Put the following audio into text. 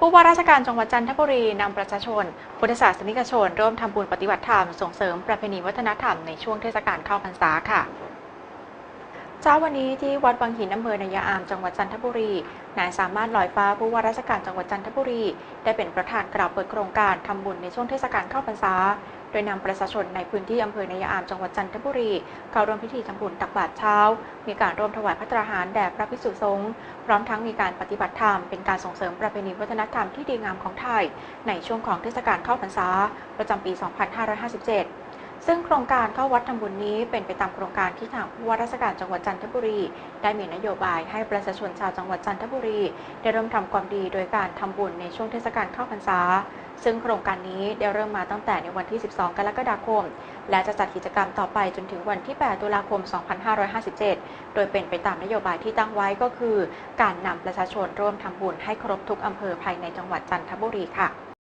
ผู้ว่าราชการจังหวัดจันทบุรีนำประชาชน พุทธศาสนิกชน ร่วมทำบุญปฏิบัติธรรมส่งเสริมประเพณีวัฒนธรรมในช่วงเทศกาลเข้าพรรษาค่ะ เช้าวันนี้ที่วัดบางหินอำเภอนายาอามจังหวัดจันทบุรี นายสามารถลอยฟ้าผู้ว่าราชการจังหวัดจันทบุรี ได้เป็นประธานกล่าวเปิดโครงการทำบุญในช่วงเทศกาลเข้าพรรษา โดยนำประชาชนในพื้นที่อำเภอนายาอามจังหวัดจันทบุรี เข้าร่วมพิธีทำบุญตักบาตรเช้า มีการร่วมถวายพระตราหารแด่พระภิกษุสงฆ์ พร้อมทั้งมีการปฏิบัติธรรม เป็นการส่งเสริมประเพณีวัฒนธรรมที่ดีงามของไทย ในช่วงของเทศกาลเข้าพรรษา ประจำปี 2557 ซึ่งโครงการเข้าวัดทำบุญนี้เป็นไปตามโครงการที่ทางผู้ว่าราชการจังหวัดจันทบุรี ได้มีนโยบายให้ประชาชนชาวจังหวัดจันทบุรี ได้เริ่มทำความดีโดยการทำบุญในช่วงเทศกาลเข้าพรรษา ซึ่งโครงการนี้ได้เริ่มมาตั้งแต่ในวันที่ 12 กรกฎาคม และจะจัดกิจกรรมต่อไปจนถึงวันที่ 8 ตุลาคม 2557 โดยเป็นไปตามนโยบายที่ตั้งไว้ก็คือ การนำประชาชนร่วมทำบุญให้ครบทุกอำเภอภายในจังหวัดจันทบุรีค่ะ